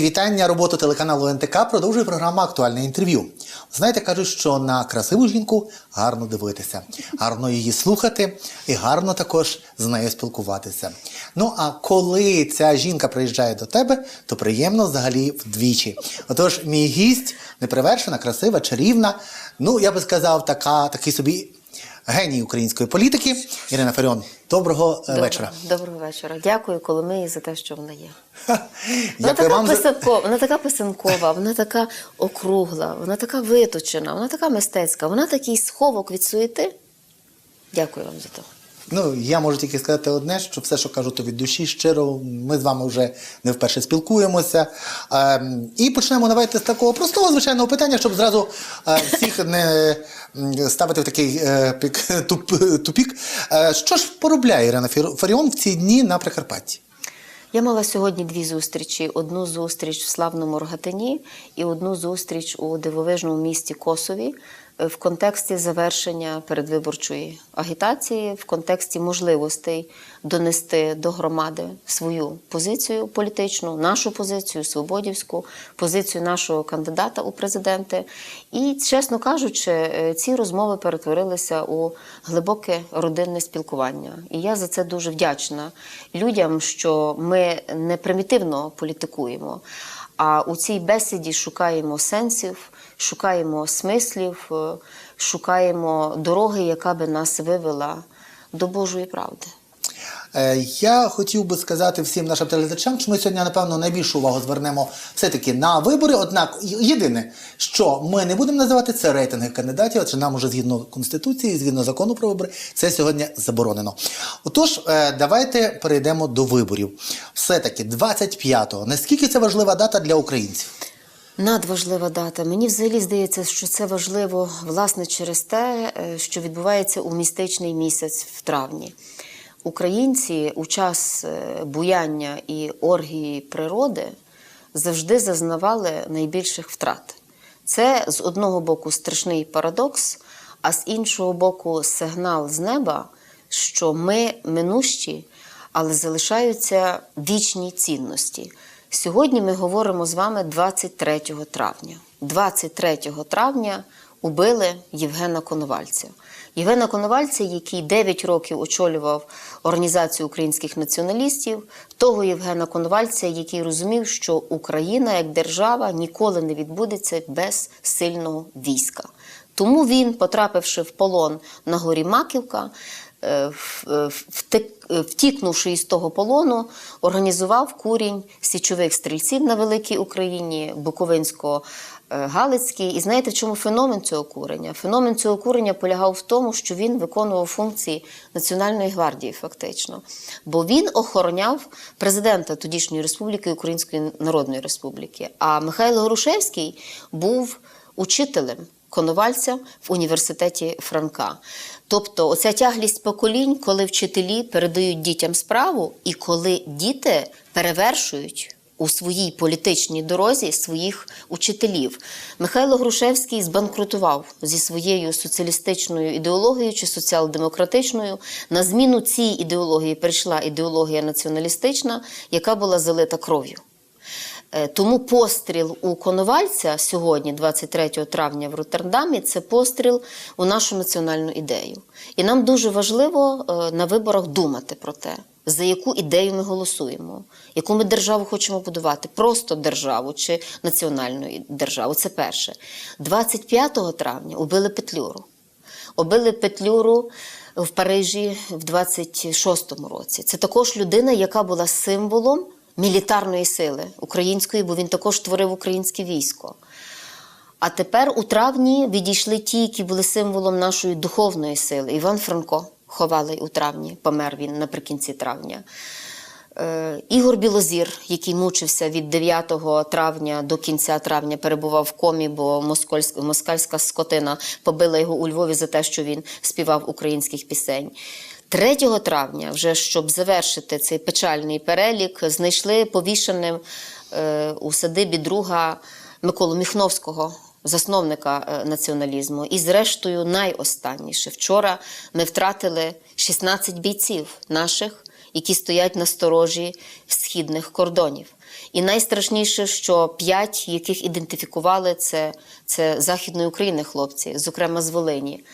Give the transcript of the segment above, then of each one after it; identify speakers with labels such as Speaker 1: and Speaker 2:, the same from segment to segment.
Speaker 1: Вітання. Роботу телеканалу НТК продовжує програма Актуальне інтерв'ю. Знаєте, кажуть, що на красиву жінку гарно дивитися, гарно її слухати і гарно також з нею спілкуватися. Ну а коли ця жінка приїжджає до тебе, то приємно взагалі вдвічі. Отож, мій гість неперевершена, красива, чарівна. Ну, я би сказав, така, такий собі геній української політики. Ірина Фаріон, доброго е, вечора.
Speaker 2: Доброго вечора. Дякую Коломиї за те, що вона є. Вона така,
Speaker 1: вам за...
Speaker 2: писанкова, вона така писанкова, вона така округла, вона така виточена, вона така мистецька, вона такий сховок від суєти. Дякую вам за те.
Speaker 1: Ну, я можу тільки сказати одне, що все, що кажу, то від душі щиро. Ми з вами вже не вперше спілкуємося. Ем, і почнемо давайте з такого простого звичайного питання, щоб зразу е, всіх не ставити в такий е, пік, туп, тупік. Е, що ж поробляє Ірина Фаріон в ці дні на Прикарпатті?
Speaker 2: Я мала сьогодні дві зустрічі: одну зустріч в славному Рогатині і одну зустріч у дивовижному місті Косові е, в контексті завершення передвиборчої агітації, в контексті можливостей донести до громади свою позицію політичну, нашу позицію, свободівську, позицію нашого кандидата у президенти. І, чесно кажучи, е, ці розмови перетворилися у глибоке родинне спілкування. І я за це дуже вдячна людям, що ми не примітивно політикуємо. А у цій бесіді шукаємо сенсів, шукаємо смислів, е, шукаємо дороги, яка би нас вивела до Божої правди.
Speaker 1: Е, Я хотів би сказати всім нашим телеглядачам, що ми сьогодні, напевно, найбільшу увагу звернемо все-таки на вибори. Однак, єдине, що ми не будемо називати це рейтинги кандидатів, адже нам уже згідно конституції, згідно закону про вибори, це сьогодні заборонено. Отож, е, давайте перейдемо до виборів. Все-таки 25-го. Наскільки це важлива дата для українців?
Speaker 2: Надважлива дата. Мені взагалі здається, що це важливо власне через те, е, що відбувається у містичний місяць в травні. Українці у час е, буяння і оргії природи завжди зазнавали найбільших втрат. Це з одного боку страшний парадокс, а з іншого боку, сигнал з неба, що ми минущі, але залишаються вічні цінності. Сьогодні ми говоримо з вами 23 травня. 23 травня убили Євгена Коновальця. Євгена Коновальця, який 9 років очолював Організацію українських націоналістів, того Євгена Коновальця, який розумів, що Україна як держава ніколи не відбудеться без сильного війська. Тому він, потрапивши в полон на горі Маківка, втікнувши із того полону, організував курінь січових стрільців на Великій Україні, Буковинсько-Галицький. І знаєте, чому феномен цього курення? Феномен цього курення полягав в тому, що він виконував функції Національної гвардії, фактично. Бо він охороняв президента тодішньої республіки Української Народної Республіки. А Михайло Грушевський був учителем. Коновальця в університеті Франка. Тобто, оця тяглість поколінь, коли вчителі передають дітям справу, і коли діти перевершують у своїй політичній дорозі своїх учителів. Михайло Грушевський збанкрутував зі своєю соціалістичною ідеологією чи соціал-демократичною. На зміну цій ідеології прийшла ідеологія націоналістична, яка була залита кров'ю. Е, Тому постріл у Коновальця сьогодні, 23 травня в Роттердамі, це постріл у нашу національну ідею. І нам дуже важливо е, на виборах думати про те, за яку ідею ми голосуємо, яку ми державу хочемо будувати, просто державу чи національну державу. Це перше. 25 травня убили Петлюру. Убили Петлюру в Парижі в 26-му році. Це також людина, яка була символом мілітарної сили української, бо він також творив українське військо. А тепер у травні відійшли ті, які були символом нашої духовної сили. Іван Франко ховали у травні, помер він наприкінці травня. Е, Ігор Білозір, який мучився від 9 травня до кінця травня, перебував в комі, бо москальська, скотина побила його у Львові за те, що він співав українських пісень. 3 травня, вже щоб завершити цей печальний перелік, знайшли повішеним е, у садибі друга Миколу Міхновського, засновника е, націоналізму. І, зрештою, найостанніше вчора ми втратили 16 бійців наших, які стоять на сторожі східних кордонів. І найстрашніше, що п'ять, яких ідентифікували, це, це Західної України хлопці, зокрема з Волині.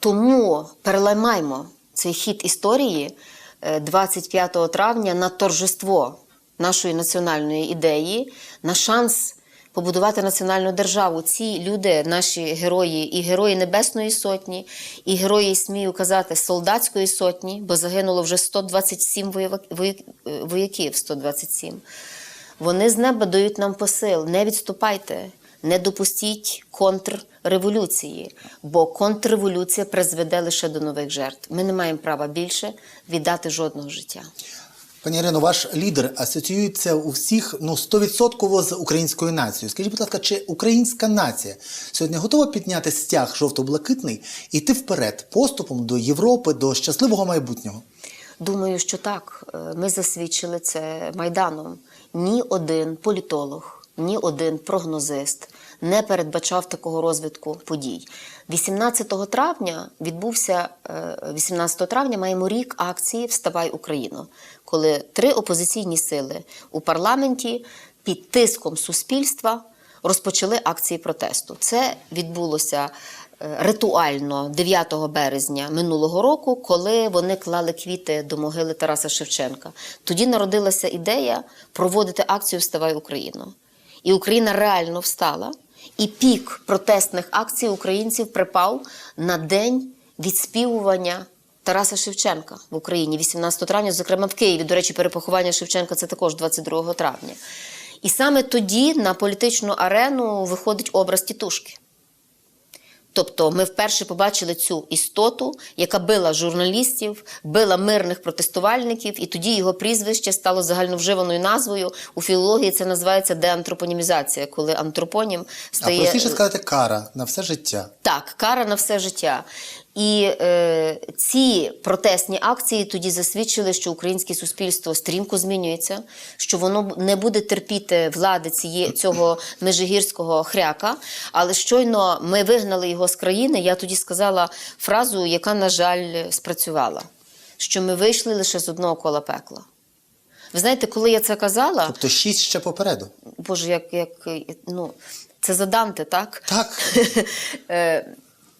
Speaker 2: Тому переламаймо цей хід історії е, 25 травня на торжество нашої національної ідеї, на шанс побудувати національну державу. Ці люди, наші герої, і герої Небесної Сотні, і герої, смію казати, солдатської сотні, бо загинуло вже 127 воєва- вояк- е, вояків. 127. Вони з неба дають нам посил. Не відступайте, не допустіть контрреволюції, бо контрреволюція призведе лише до нових жертв. Ми не маємо права більше віддати жодного життя.
Speaker 1: Пані Ірино, ваш лідер асоціюється у всіх ну 100% з українською нацією. Скажіть, будь ласка, чи українська нація сьогодні готова підняти стяг жовто-блакитний і йти вперед поступом до Європи, до щасливого майбутнього?
Speaker 2: Думаю, що так. Е, Ми засвідчили це майданом. Ні один політолог, ні один прогнозист не передбачав такого розвитку подій. 18 травня відбувся е, 18 травня. Маємо рік акції Вставай Україно, коли три опозиційні сили у парламенті під тиском суспільства розпочали акції протесту. Це відбулося е, ритуально 9 березня минулого року, коли вони клали квіти до могили Тараса Шевченка. Тоді народилася ідея проводити акцію Вставай Україно. І Україна реально встала. І пік протестних акцій українців припав на день відспівування Тараса Шевченка в Україні 18 травня, зокрема в Києві. До речі, перепоховання Шевченка це також 22 травня. І саме тоді на політичну арену виходить образ тітушки. Тобто ми вперше побачили цю істоту, яка била журналістів, била мирних протестувальників, і тоді його прізвище стало загальновживаною назвою. У філології це називається деантропонімізація, коли антропонім стає
Speaker 1: А простіше сказати, кара на все життя.
Speaker 2: так, кара на все життя. І е, ці протестні акції тоді засвідчили, що українське суспільство стрімко змінюється, що воно не буде терпіти влади ціє, цього межигірського хряка. Але щойно ми вигнали його з країни. Я тоді сказала фразу, яка, на жаль, спрацювала: що ми вийшли лише з одного кола пекла. Ви знаєте, коли я це казала,
Speaker 1: Тобто шість ще попереду.
Speaker 2: Боже, як, як ну, це за Данте, так?
Speaker 1: Так.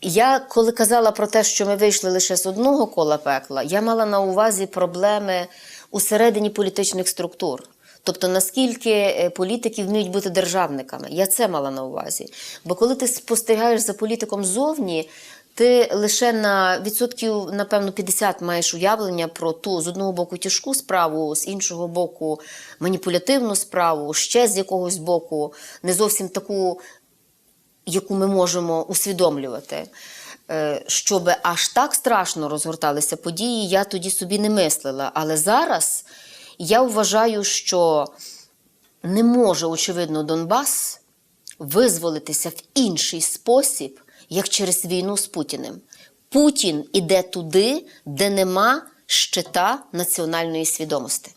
Speaker 2: Я коли казала про те, що ми вийшли лише з одного кола пекла, я мала на увазі проблеми усередині політичних структур. Тобто, наскільки е, політики вміють бути державниками. Я це мала на увазі. Бо коли ти спостерігаєш за політиком ззовні, ти лише на відсотків, напевно, 50 маєш уявлення про ту з одного боку тяжку справу, з іншого боку маніпулятивну справу, ще з якогось боку не зовсім таку яку ми можемо усвідомлювати. Е, Щоб аж так страшно розгорталися події, я тоді собі не мислила. Але зараз я вважаю, що не може, очевидно, Донбас визволитися в інший спосіб, як через війну з Путіним. Путін іде туди, де нема щита національної свідомості.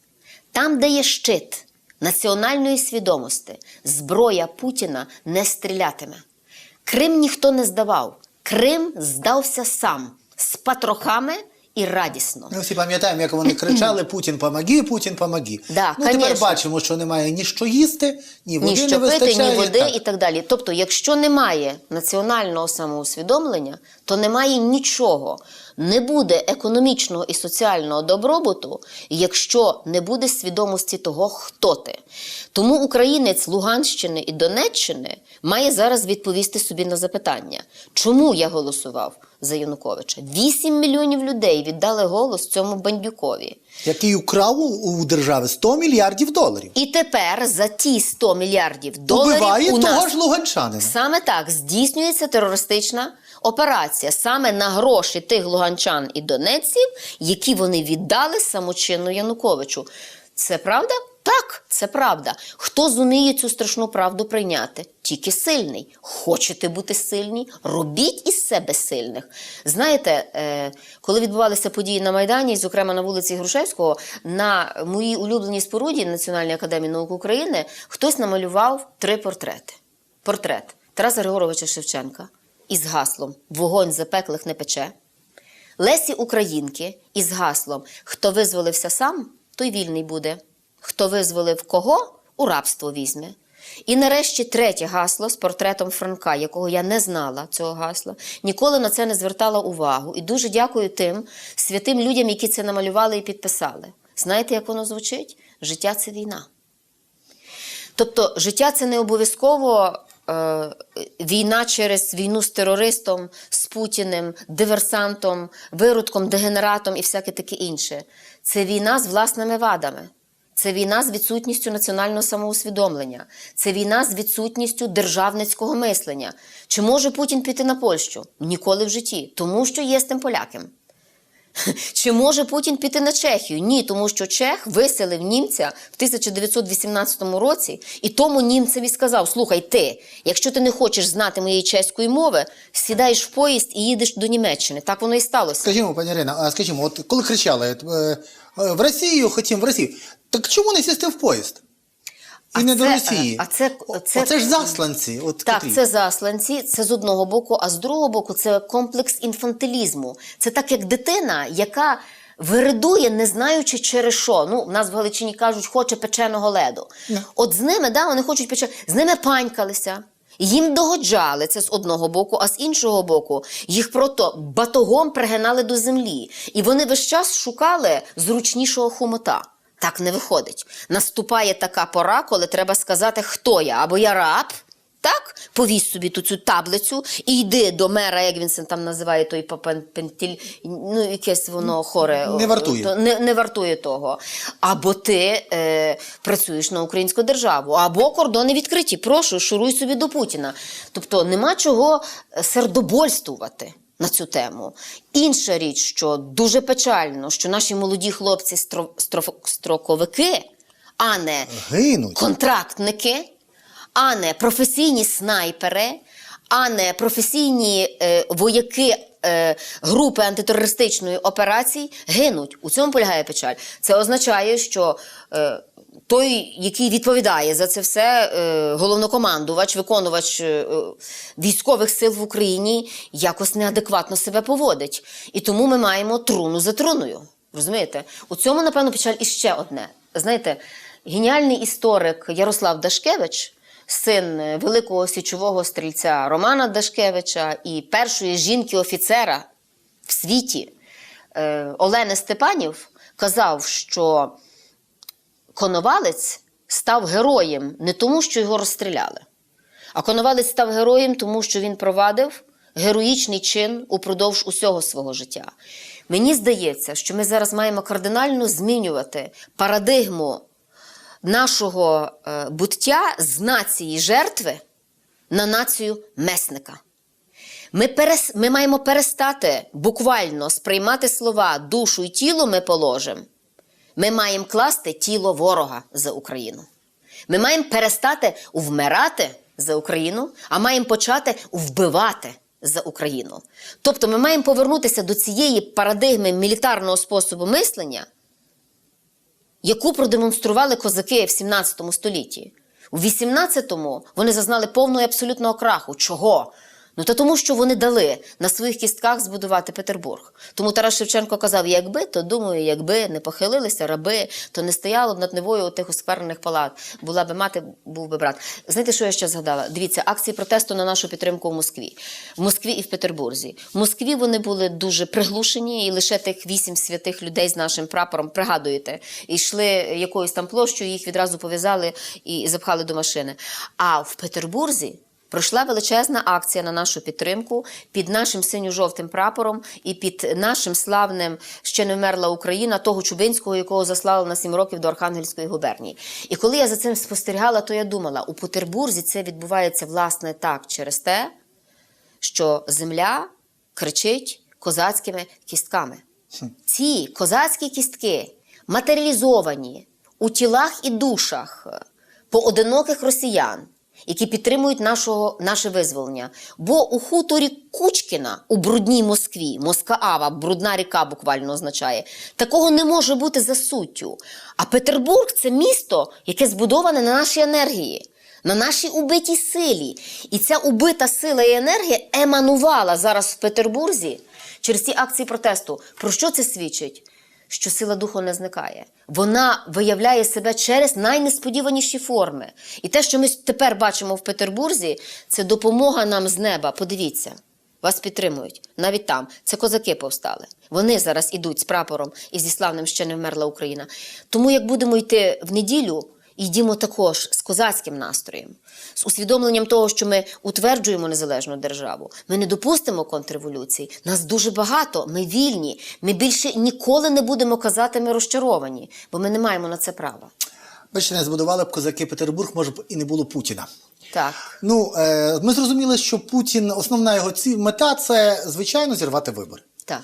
Speaker 2: Там, де є щит національної свідомості, зброя Путіна не стрілятиме. Крим ніхто не здавав. Крим здався сам з патрохами і радісно.
Speaker 1: Ми всі пам'ятаємо, як вони кричали Путін помоги, Путін помоги.
Speaker 2: Да,
Speaker 1: ну, тепер бачимо, що немає ні що їсти, ні води
Speaker 2: ні
Speaker 1: не
Speaker 2: що пити,
Speaker 1: вистачає.
Speaker 2: ні води
Speaker 1: Так.
Speaker 2: і так далі. Тобто, якщо немає національного самоусвідомлення, то немає нічого. Не буде економічного і соціального добробуту, якщо не буде свідомості того, хто ти. Тому українець Луганщини і Донеччини має зараз відповісти собі на запитання, чому я голосував за Януковича. 8 мільйонів людей віддали голос цьому бандюкові.
Speaker 1: Який украв у- держави 100 мільярдів доларів.
Speaker 2: І тепер за ті 100 мільярдів доларів
Speaker 1: Убиває
Speaker 2: у
Speaker 1: того
Speaker 2: нас
Speaker 1: ж луганчанина.
Speaker 2: Саме так здійснюється терористична операція саме на гроші тих луганчан і донецьків, які вони віддали самочинну Януковичу. Це правда? Так, це правда. Хто зуміє цю страшну правду прийняти? Тільки сильний. Хочете бути сильні? Робіть із себе сильних. Знаєте, е, коли відбувалися події на Майдані, зокрема на вулиці Грушевського, на моїй улюбленій споруді Національної академії наук України, хтось намалював три портрети. Портрет Тараса Григоровича Шевченка із гаслом Вогонь запеклих не пече. Лесі Українки із гаслом Хто визволився сам, той вільний буде. Хто визволив кого, у рабство візьме. І нарешті третє гасло з портретом Франка, якого я не знала цього гасла, ніколи на це не звертала увагу. І дуже дякую тим святим людям, які це намалювали і підписали. Знаєте, як воно звучить? Життя це війна. Тобто, життя це не обов'язково війна через війну з терористом, з Путіним, диверсантом, виродком, дегенератом і всяке таке інше. Це війна з власними вадами. Це війна з відсутністю національного самоусвідомлення, це війна з відсутністю державницького мислення. Чи може Путін піти на Польщу? Ніколи в житті, тому що є з тим поляком. Чи може Путін піти на Чехію? Ні, тому що Чех виселив німця в 1918 році, і тому німцеві сказав: Слухай, ти, якщо ти не хочеш знати моєї чеської мови, сідаєш в поїзд і їдеш до Німеччини. Так воно і сталося.
Speaker 1: Скажімо, пані Ірина, а скажімо, от коли кричали е, е, в Росію, хотім в Росію, так чому не сісти в поїзд? І
Speaker 2: А
Speaker 1: не до Росії.
Speaker 2: а це- це-
Speaker 1: Оце ж засланці. От
Speaker 2: Так,
Speaker 1: котрі.
Speaker 2: це засланці, це з одного боку, а з другого боку, це комплекс інфантилізму. Це так, як дитина, яка виридує, не знаючи через що. Ну, в нас в Галичині кажуть, хоче печеного леду. От з ними, да, вони хочуть пече... з ними панькалися. Їм догоджали це з одного боку, а з іншого боку, їх просто батогом пригинали до землі. І вони весь час шукали зручнішого хумота. Так не виходить. Наступає така пора, коли треба сказати, хто я, або я раб. Так, повісь собі ту цю таблицю і йди до мера, як він це там називає той пентіль, ну якесь воно хоре.
Speaker 1: Не вартує.
Speaker 2: То не, не вартує того. Або ти е, працюєш на українську державу, або кордони відкриті. Прошу, шуруй собі до Путіна. Тобто нема чого е, сердобольствувати. На цю тему. Інша річ, що дуже печально, що наші молоді хлопці строковики, а не
Speaker 1: Гинуть.
Speaker 2: контрактники, а не професійні снайпери, а не професійні е, вояки е, групи антитерористичної операції гинуть. У цьому полягає печаль. Це означає, що е, той, який відповідає за це все, е, головнокомандувач, виконувач е, е, військових сил в Україні, якось неадекватно себе поводить. І тому ми маємо труну за труною. Розумієте? У цьому, напевно, печаль іще одне. Знаєте, геніальний історик Ярослав Дашкевич, син великого січового стрільця Романа Дашкевича і першої жінки-офіцера в світі Олени Степанів, казав, що Коновалець став героєм не тому, що його розстріляли, а Коновалець став героєм, тому що він провадив героїчний чин упродовж усього свого життя. Мені здається, що ми зараз маємо кардинально змінювати парадигму нашого е, буття з нації жертви на націю месника. Ми, перес... ми маємо перестати буквально сприймати слова душу і тіло ми положимо. Ми маємо класти тіло ворога за Україну. Ми маємо перестати вмирати за Україну, а маємо почати вбивати за Україну. Тобто ми маємо повернутися до цієї парадигми мілітарного способу мислення, яку продемонстрували козаки в 17 столітті. У 18-му вони зазнали повного і абсолютного краху. Чого? Ну та тому, що вони дали на своїх кістках збудувати Петербург. Тому Тарас Шевченко казав: якби, то думаю, якби не похилилися раби, то не стояло б над Невою тих осквернених палат. Була би мати, був би брат. Знаєте, що я ще згадала? Дивіться, акції протесту на нашу підтримку в Москві. В Москві і в Петербурзі. В Москві вони були дуже приглушені, і лише тих вісім святих людей з нашим прапором, пригадуєте, йшли якоюсь там площою, їх відразу пов'язали і запхали до машини. А в Петербурзі. Пройшла величезна акція на нашу підтримку під нашим синьо-жовтим прапором і під нашим славним ще не вмерла Україна, того Чубинського, якого заслали на сім років до Архангельської губернії. І коли я за цим спостерігала, то я думала, у Петербурзі це відбувається власне так через те, що земля кричить козацькими кістками. Ці козацькі кістки матеріалізовані у тілах і душах поодиноких росіян, які підтримують нашого, наше визволення. Бо у хуторі Кучкіна у брудній Москві, Москаава, брудна ріка буквально означає, такого не може бути за суттю. А Петербург це місто, яке збудоване на нашій енергії. На нашій убитій силі. І ця убита сила і енергія еманувала зараз в Петербурзі через ці акції протесту. Про що це свідчить? Що сила духу не зникає. Вона виявляє себе через найнесподіваніші форми. І те, що ми тепер бачимо в Петербурзі, це допомога нам з неба. Подивіться. Вас підтримують навіть там. Це козаки повстали. Вони зараз ідуть з прапором і зі славним ще не вмерла Україна. Тому як будемо йти в неділю, йдімо також з козацьким настроєм, з усвідомленням того, що ми утверджуємо незалежну державу. Ми не допустимо контрреволюції. Нас дуже багато. Ми вільні. Ми більше ніколи не будемо казати, ми розчаровані, бо ми не маємо на це права.
Speaker 1: Бачите, не збудували б козаки Петербург, може б і не було Путіна.
Speaker 2: Так.
Speaker 1: Ну, е, ми зрозуміли, що Путін, основна його ці мета це, звичайно, зірвати вибори.
Speaker 2: Так.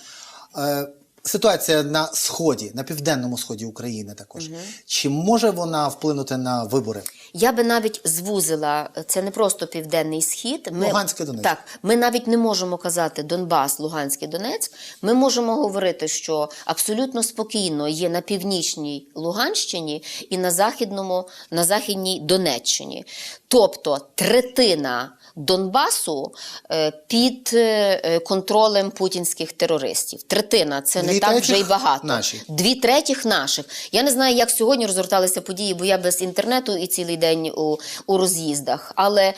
Speaker 1: Е, ситуація на сході, на південному сході України також. Чи може вона вплинути на вибори?
Speaker 2: Я би навіть звузила це не просто південний схід. Ми,
Speaker 1: Луганський, Донецьк.
Speaker 2: Так, ми навіть не можемо казати Донбас, Луганський, Донець. Ми можемо говорити, що абсолютно спокійно є на північній Луганщині і на західному, на західній Донеччині. Тобто третина Донбасу е, під е, контролем путінських терористів. Третина це не так вже й багато.
Speaker 1: наші.
Speaker 2: Дві третіх наших. Я не знаю, як сьогодні розгорталися події, бо я без інтернету і цілий день у, у роз'їздах. Але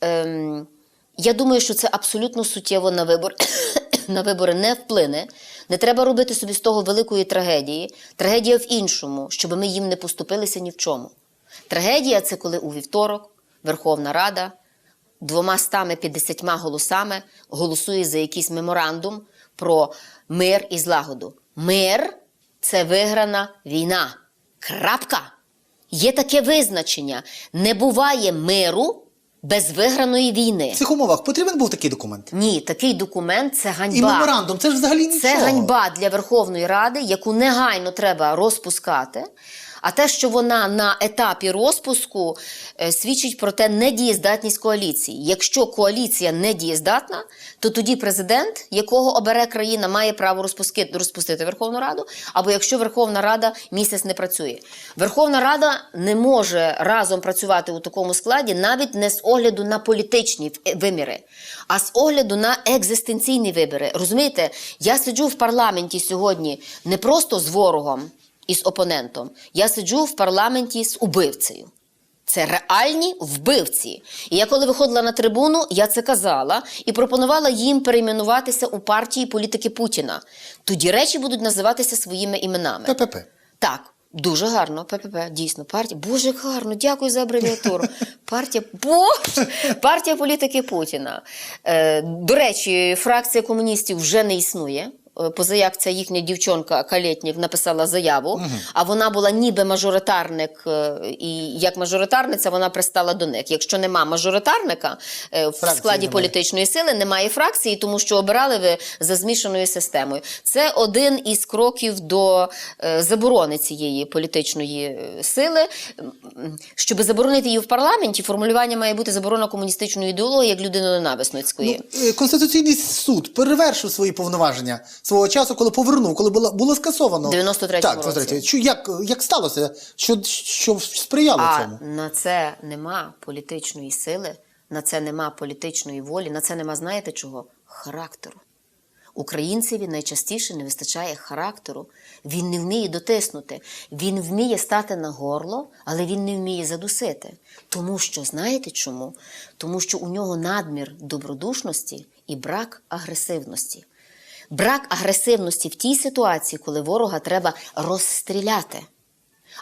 Speaker 2: ем, я думаю, що це абсолютно суттєво на вибор. На вибори не вплине. Не треба робити собі з того великої трагедії. Трагедія в іншому, щоб ми їм не поступилися ні в чому. Трагедія це коли у вівторок Верховна Рада двома стами 50 голосами голосує за якийсь меморандум про мир і злагоду. Мир це виграна війна. Крапка. Є таке визначення: не буває миру без виграної війни.
Speaker 1: В цих умовах потрібен був такий документ.
Speaker 2: Ні, такий документ це ганьба.
Speaker 1: І меморандум, це ж взагалі нічого.
Speaker 2: Це ганьба для Верховної Ради, яку негайно треба розпускати. А те, що вона на етапі розпуску е, свідчить про те недієздатність коаліції. Якщо коаліція недієздатна, то тоді президент, якого обере країна, має право розпустити, розпустити Верховну Раду, або якщо Верховна Рада місяць не працює. Верховна Рада не може разом працювати у такому складі навіть не з огляду на політичні е, виміри, а з огляду на екзистенційні вибори. Розумієте, я сиджу в парламенті сьогодні не просто з ворогом і з опонентом. Я сиджу в парламенті з убивцею. Це реальні вбивці. І я коли виходила на трибуну, я це казала і пропонувала їм перейменуватися у партії політики Путіна. Тоді речі будуть називатися своїми іменами.
Speaker 1: ППП.
Speaker 2: Так, дуже гарно. ППП, дійсно, партія. Боже, як гарно, дякую за абревіатуру. Партія Боже, партія політики Путіна. Е, до речі, фракція комуністів вже не існує. Е, Позаяк ця їхня дівчонка Калєтнік написала заяву, а вона була ніби мажоритарник, е, і як мажоритарниця вона пристала до них. Якщо нема мажоритарника е, в
Speaker 1: Фракції
Speaker 2: складі
Speaker 1: немає.
Speaker 2: політичної сили, немає фракції, тому що обирали ви за змішаною системою. Це один із кроків до заборони цієї політичної сили. Щоб заборонити її в парламенті, формулювання має бути заборона комуністичної ідеології як людиноненависницької.
Speaker 1: Ну, Конституційний суд перевершив свої повноваження свого часу, коли повернув, коли було, було скасовано.
Speaker 2: В 93-му
Speaker 1: так,
Speaker 2: році.
Speaker 1: 93-му. Що, як, як сталося? Що, що сприяло
Speaker 2: А
Speaker 1: цьому?
Speaker 2: на це нема політичної сили, на це нема політичної волі, на це нема, знаєте чого? Характеру. Українцеві найчастіше не вистачає характеру. Він не вміє дотиснути. Він вміє стати на горло, але він не вміє задусити. Тому що, знаєте чому? Тому що у нього надмір добродушності і брак агресивності. Брак агресивності в тій ситуації, коли ворога треба розстріляти.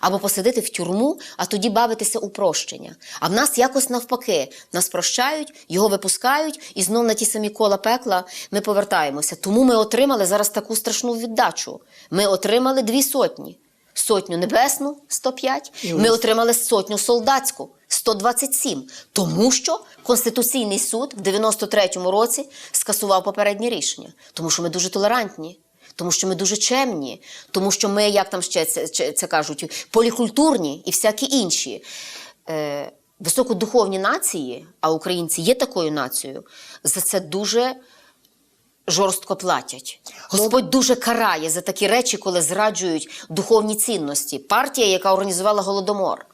Speaker 2: Або посадити в тюрму, а тоді бавитися у прощення. А в нас якось навпаки, нас прощають, його випускають, і знов на ті самі кола пекла ми повертаємося. Тому ми отримали зараз таку страшну віддачу. Ми отримали дві сотні: сотню небесну 105,
Speaker 1: І
Speaker 2: ми отримали сотню солдатську 127. Тому що Конституційний суд в 93-му році скасував попереднє рішення, тому що ми дуже толерантні. Тому що ми дуже чемні, тому що ми, як там ще це, це, це кажуть, полікультурні і всякі інші. Е, високодуховні нації, а українці є такою нацією, за це дуже жорстко платять. Господь дуже карає за такі речі, коли зраджують духовні цінності. Партія, яка організувала голодомор.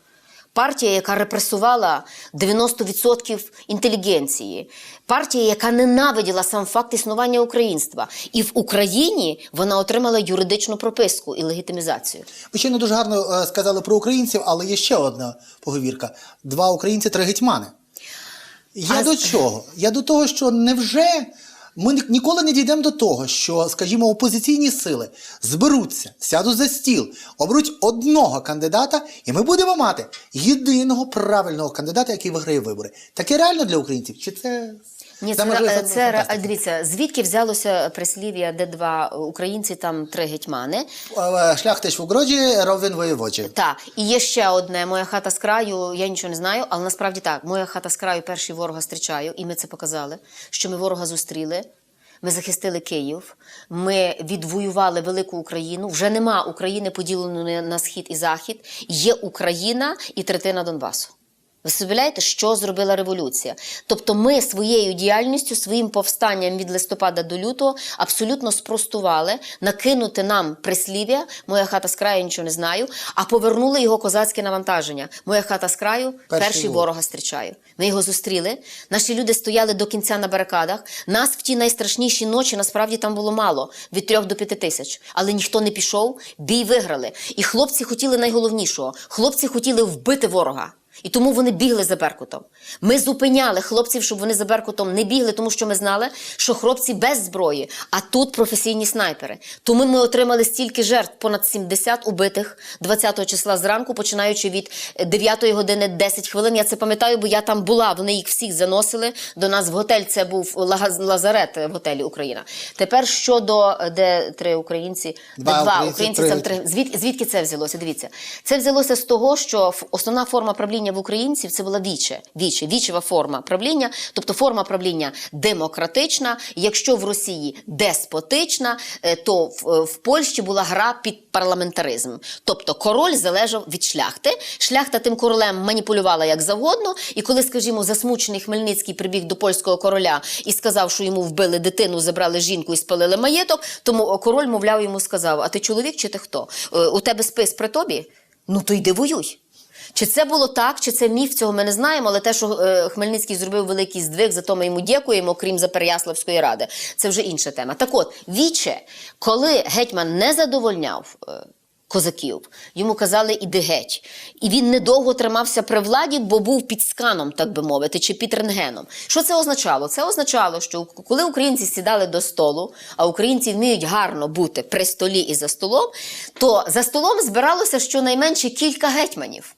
Speaker 2: Партія, яка репресувала 90% інтелігенції, партія, яка ненавиділа сам факт існування українства. І в Україні вона отримала юридичну прописку і легітимізацію.
Speaker 1: Ви ще не дуже гарно е, сказали про українців, але є ще одна поговірка: два українці, три гетьмани. Я
Speaker 2: А
Speaker 1: до чого? Я до того, що невже ми ніколи не дійдемо до того, що, скажімо, опозиційні сили зберуться, сядуть за стіл, оберуть одного кандидата, і ми будемо мати єдиного правильного кандидата, який виграє вибори. Таке реально для українців? Чи це
Speaker 2: Ні, це, е, це ре- дивіться, звідки взялося прислів'я, де два українці, там три гетьмани.
Speaker 1: Шляхтич в огороді, ровен воєвочі.
Speaker 2: Так, і є ще одне: моя хата з краю. Я нічого не знаю, але насправді так. Моя хата з краю перший ворога зустрічаю, і ми це показали. Що ми ворога зустріли. Ми захистили Київ, ми відвоювали велику Україну. Вже нема України поділеної на схід і захід. Є Україна і третина Донбасу. Ви собі уявляєте, що зробила революція? Тобто, ми своєю діяльністю, своїм повстанням від листопада до лютого абсолютно спростували накинути нам прислів'я Моя хата з краю нічого не знаю, а повернули його козацьке навантаження. Моя хата з краю
Speaker 1: Перший
Speaker 2: перший, ворога зустрічаю. Ми його зустріли. Наші люди стояли до кінця на барикадах. Нас в ті найстрашніші ночі насправді там було мало від трьох до п'яти тисяч. Але ніхто не пішов, бій виграли. І хлопці хотіли найголовнішого: хлопці хотіли вбити ворога. І тому вони бігли за Беркутом. Ми зупиняли хлопців, щоб вони за Беркутом не бігли, тому що ми знали, що хлопці без зброї, а тут професійні снайпери. Тому ми отримали стільки жертв, понад 70 убитих 20 числа зранку, починаючи від 9 години 10 хвилин. Я це пам'ятаю, бо я там була. Вони їх всіх заносили до нас в готель. Це був ла- лазарет в готелі Україна. Тепер щодо е, де три українці,
Speaker 1: Два
Speaker 2: де два
Speaker 1: українці,
Speaker 2: українці, там три. Звід, звідки це взялося? Дивіться, це взялося з того, що основна форма правління в українців це була віче, віче, вічева форма правління, тобто форма правління демократична. Якщо в Росії деспотична, е, то в, е, в Польщі була гра під парламентаризм. Тобто король залежав від шляхти. Шляхта тим королем маніпулювала як завгодно. І коли, скажімо, засмучений Хмельницький прибіг до польського короля і сказав, що йому вбили дитину, забрали жінку і спалили маєток, тому король, мовляв, йому сказав: А ти чоловік чи ти хто? Е, У тебе спис при тобі? Ну то йди воюй. Чи це було так, чи це міф, цього ми не знаємо, але те, що е, Хмельницький зробив великий здвиг, за то ми йому дякуємо, крім за Переяславської ради. Це вже інша тема. Так от, віче, коли гетьман не задовольняв. е, Козаків йому казали іди геть, і він недовго тримався при владі, бо був під сканом, так би мовити, чи під рентгеном. Що це означало? Це означало, що коли українці сідали до столу, а українці вміють гарно бути при столі і за столом, то за столом збиралося щонайменше кілька гетьманів.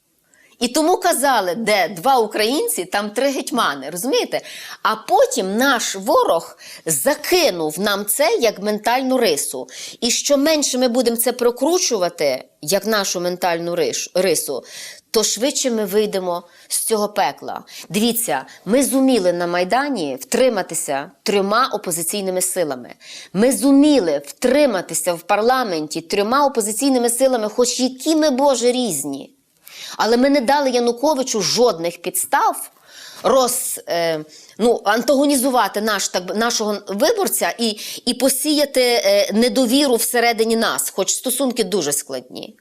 Speaker 2: І тому казали, де два українці, там три гетьмани, розумієте? А потім наш ворог закинув нам це як ментальну рису. І що менше ми будемо це прокручувати, як нашу ментальну рису, то швидше ми вийдемо з цього пекла. Дивіться, ми зуміли на Майдані втриматися трьома опозиційними силами. Ми зуміли втриматися в парламенті трьома опозиційними силами, хоч які ми, Боже, різні. Але ми не дали Януковичу жодних підстав роз, е, ну, антагонізувати наш, так, нашого виборця і, і посіяти е, недовіру всередині нас, хоч стосунки дуже складні.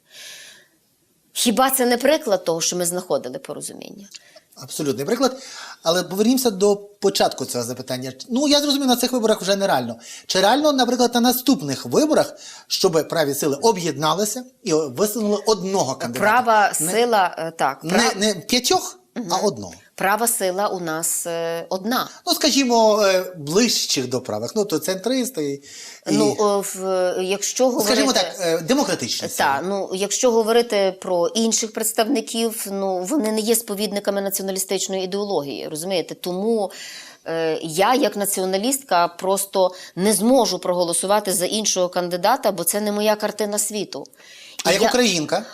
Speaker 2: Хіба це не приклад того, що ми знаходили порозуміння?
Speaker 1: Абсолютний приклад. Але повернімося до початку цього запитання. Ну, я зрозумів, на цих виборах вже нереально. Чи реально, наприклад, на наступних виборах, щоб праві сили об'єдналися і висунули одного кандидата?
Speaker 2: Права
Speaker 1: Не-
Speaker 2: сила, так. так,
Speaker 1: Не, не п'ятьох, а одного.
Speaker 2: права сила у нас е, одна.
Speaker 1: Ну, скажімо, е, ближчих до правих. Ну, то центристи. І,
Speaker 2: Ну, о, в, якщо говорити...
Speaker 1: скажімо так, е, демократичні. сили.
Speaker 2: Так, ну якщо говорити про інших представників, ну вони не є сповідниками націоналістичної ідеології, розумієте? Тому е, я, як націоналістка, просто не зможу проголосувати за іншого кандидата, бо це не моя картина світу.
Speaker 1: А як
Speaker 2: я-
Speaker 1: українка?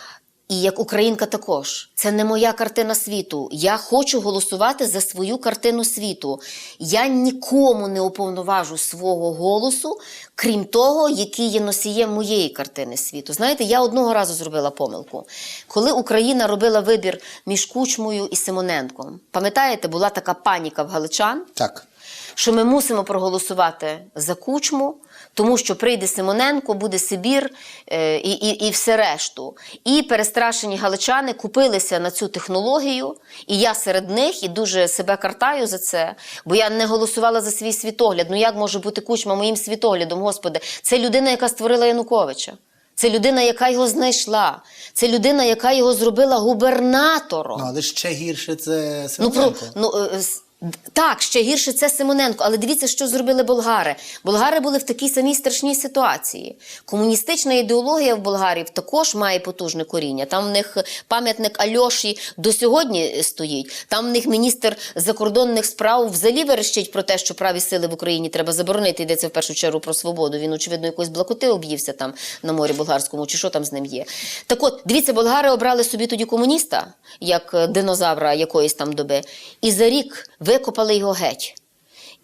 Speaker 2: І як українка також. Це не моя картина світу. Я хочу голосувати за свою картину світу. Я нікому не уповноважу свого голосу, крім того, який є носієм моєї картини світу. Знаєте, я одного разу зробила помилку. Коли Україна робила вибір між Кучмою і Симоненком, пам'ятаєте, була така паніка в галичан.
Speaker 1: Так.
Speaker 2: що ми мусимо проголосувати за кучму, тому що прийде Симоненко, буде Сибір е, і, і, і все решту. І перестрашені галичани купилися на цю технологію, і я серед них і дуже себе картаю за це, бо я не голосувала за свій світогляд. Ну як може бути кучма моїм світоглядом, Господи? Це людина, яка створила Януковича. Це людина, яка його знайшла. Це людина, яка його зробила губернатором.
Speaker 1: Ну, але ще гірше це
Speaker 2: Ну, про, ну, е, с- д- так, ще гірше це Симоненко. Але дивіться, що зробили болгари. Болгари були в такій самій страшній ситуації. Комуністична ідеологія в Болгарів також має потужне коріння. Там в них пам'ятник Альоші до сьогодні стоїть. Там в них міністр закордонних справ взагалі верещить про те, що праві сили в Україні треба заборонити. Йдеться в першу чергу про свободу. Він, очевидно, якоїсь блакоти об'ївся там на морі болгарському, чи що там з ним є. Так от, дивіться, болгари обрали собі тоді комуніста, як динозавра якоїсь там доби, і за рік викопали його геть.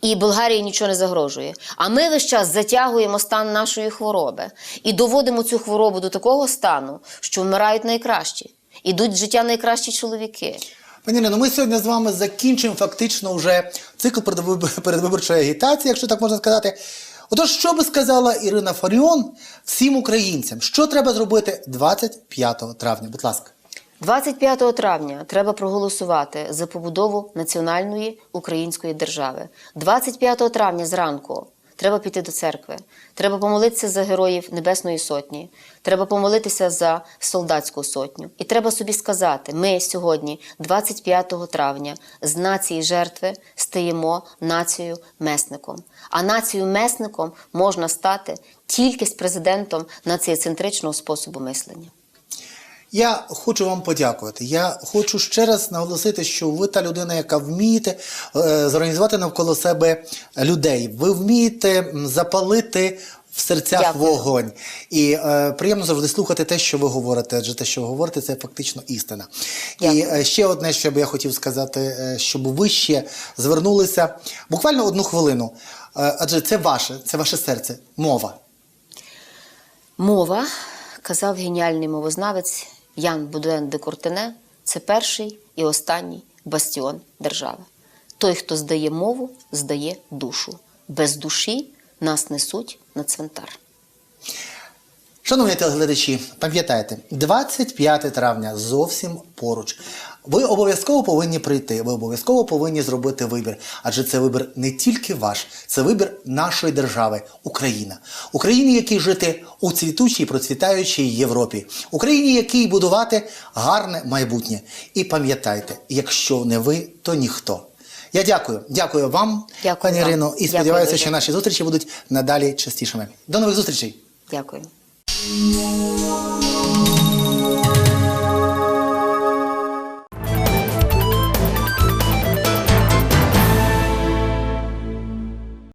Speaker 2: І Болгарії нічого не загрожує. А ми весь час затягуємо стан нашої хвороби і доводимо цю хворобу до такого стану, що вмирають найкращі. Ідуть життя найкращі чоловіки.
Speaker 1: Пані Ірино, ми сьогодні з вами закінчуємо фактично вже цикл передвиборчої агітації, якщо так можна сказати. Отож, що би сказала Ірина Фаріон всім українцям? Що треба зробити 25 травня? Будь ласка.
Speaker 2: 25 травня треба проголосувати за побудову національної української держави. 25 травня зранку треба піти до церкви. Треба помолитися за героїв Небесної Сотні. Треба помолитися за солдатську сотню. І треба собі сказати: ми сьогодні, 25 травня, з нації жертви стаємо нацією месником. А нацією месником можна стати тільки з президентом націєцентричного способу мислення.
Speaker 1: Я хочу вам подякувати. Я хочу ще раз наголосити, що ви та людина, яка вмієте е, зорганізувати навколо себе людей. Ви вмієте запалити в серцях
Speaker 2: Дякую.
Speaker 1: вогонь. І е, приємно завжди слухати те, що ви говорите, адже те, що ви говорите, це фактично істина. І е, ще одне, що би я хотів сказати, е, щоб ви ще звернулися буквально одну хвилину. Е, адже це ваше, це ваше серце, мова.
Speaker 2: Мова, казав геніальний мовознавець Ян Будуен де Куртене, це перший і останній бастіон держави. Той, хто здає мову, здає душу. Без душі нас несуть на цвинтар.
Speaker 1: Шановні телеглядачі, пам'ятайте, 25 травня зовсім поруч. Ви обов'язково повинні прийти, ви обов'язково повинні зробити вибір. Адже це вибір не тільки ваш, це вибір нашої держави, Україна. Україні, якій жити у цвітучій, процвітаючій Європі. Україні, якій будувати гарне майбутнє. І пам'ятайте, якщо не ви, то ніхто. Я дякую. Дякую вам,
Speaker 2: Дякую
Speaker 1: пані
Speaker 2: вам.
Speaker 1: Ірино, і сподіваюся,
Speaker 2: дуже.
Speaker 1: що наші зустрічі будуть надалі частішими. До нових зустрічей!
Speaker 2: Дякую.